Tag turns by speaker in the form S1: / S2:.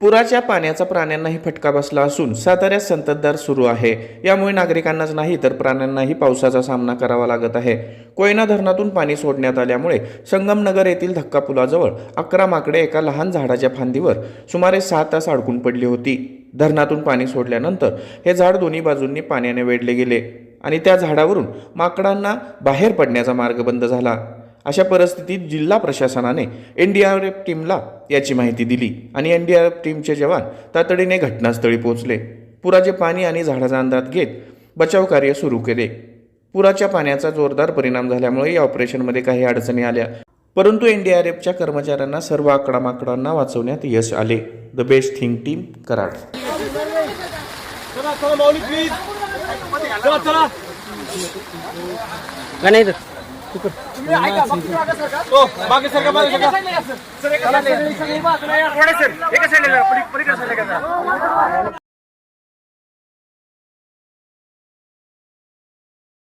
S1: पुराच्या पाण्याचा प्राण्यांनाही फटका बसला असून साताऱ्यात संततधार सुरू आहे. यामुळे नागरिकांनाच नाही तर प्राण्यांनाही पावसाचा सामना करावा लागत आहे. कोयना धरणातून पाणी सोडण्यात आल्यामुळे संगमनगर येथील धक्का पुलाजवळ अकरा माकडे एका लहान झाडाच्या फांदीवर सुमारे सहा तास अडकून पडली होती. धरणातून पाणी सोडल्यानंतर हे झाड दोन्ही बाजूंनी पाण्याने वेढले गेले आणि त्या झाडावरून माकडांना बाहेर पडण्याचा मार्ग बंद झाला. अशा परिस्थितीत जिल्हा प्रशासनाने एन डी आर एफ टीमला याची माहिती दिली आणि एन डी आर एफ टीमचे जवान तातडीने घटनास्थळी पोहोचले. पुराचे पाणी आणि झाडाचा अंदाज घेत बचाव कार्य सुरू केले. पुराच्या पाण्याचा जोरदार परिणाम झाल्यामुळे या ऑपरेशनमध्ये काही अडचणी आल्या. परंतु एन डी आर एफच्या कर्मचाऱ्यांना सर्व आकडामाकडांना वाचवण्यात यश आले. The best thing team Karad.
S2: चला चला माऊली प्लीज चला चला.
S3: का नाही
S2: हो चला सर सर एका साईडला या. पुढे सर एका साईडला